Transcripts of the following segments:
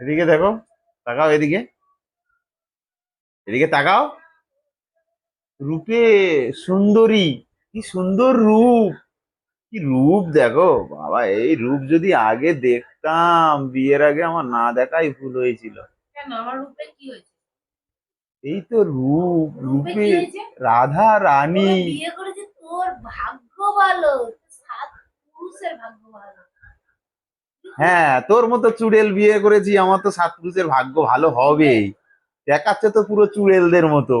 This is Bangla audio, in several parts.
এদিকে দেখো তাকাও এদিকে। এদিকে তাকাও। রূপে সুন্দরী কি সুন্দর রূপ। কি রূপ দেখো বাবা এই রূপ যদি আগে দেখতাম বিয়ের আগে আমার না দেখাই ভুল হয়েছিল। এই তো রূপ রূপে রাধা রানী। বিয়ে করেছে তোর ভাগ্য ভালো সাত পুরুষের ভাগ্য ভালো হ্যাঁ তোর মতো চুড়েল বিয়ে করেছি আমার তো সাত পুরুষের ভাগ্য ভালো হবেই। দেখাচ্ছে তো পুরো চুড়েলদের মতো।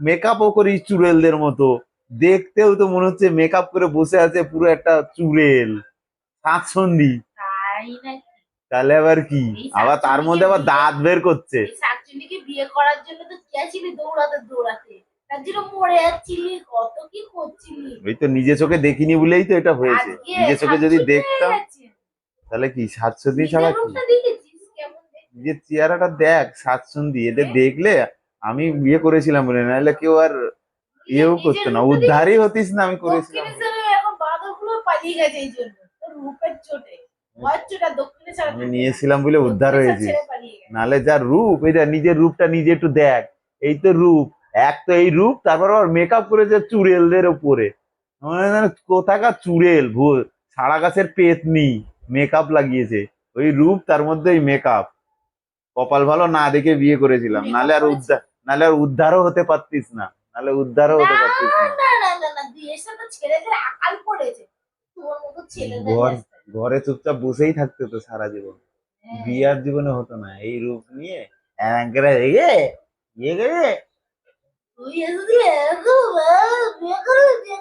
মেকআপও করি চুড়েলদের মতো। দেখতেও তো মনে হচ্ছে মেকআপ করে বসে আছে পুরো একটা চুড়েল। সাত সন্ধি তাই নাকি? তাহলে আবার কি? আবার তার মধ্যে আবার দাঁত বের করছে। বিয়ে করার জন্য তো গেছিলি দৌড়াতে দৌড়াতে? তার জন্য মরে যাচ্ছিলি কত কি করছিলি? ওই তো নিজে চোখে দেখিনি বলেই তো এটা হয়েছে। নিজে চোখে যদি দেখতাম। তাহলে কি সাত সন্ধি ছাড়া কি? নিজের চেহারাটা দেখ সাত সন্ধি এদের দেখলে আমি বিয়ে করেছিলাম বলে নাহলে কেউ আর ইয়েও করতো না। উদ্ধারই হতিস না আমি করেছিলাম। আমি নিয়েছিলাম বলে উদ্ধার হয়েছি। নাহলে যার রূপ এটা নিজের রূপটা নিজে একটু দেখ। এই তো রূপ এক তো এই রূপ তারপর আবার মেকআপ করেছে চুড়েলদের ওপরে। যেন কোথাকার চুড়েল ভুল সারা গাছের পেতনি। মেকআপ লাগিয়েছে। ওই রূপ তার মধ্যে এই মেকআপ কপাল ভালো না দেখে বিয়ে করেছিলাম। নাহলে আর উদ্ধার নাহলে আর উদ্ধারও হতে পারতিস না। নাহলে উদ্ধারও হতে পারতিস না। ঘর চুপচাপ বসেই থাকতে তো সারা জীবন। হ্যাঁ। বিয়ার জীবনে হতো না। এই রূপ নিয়ে তুই বিয়ে করবে বিয়ে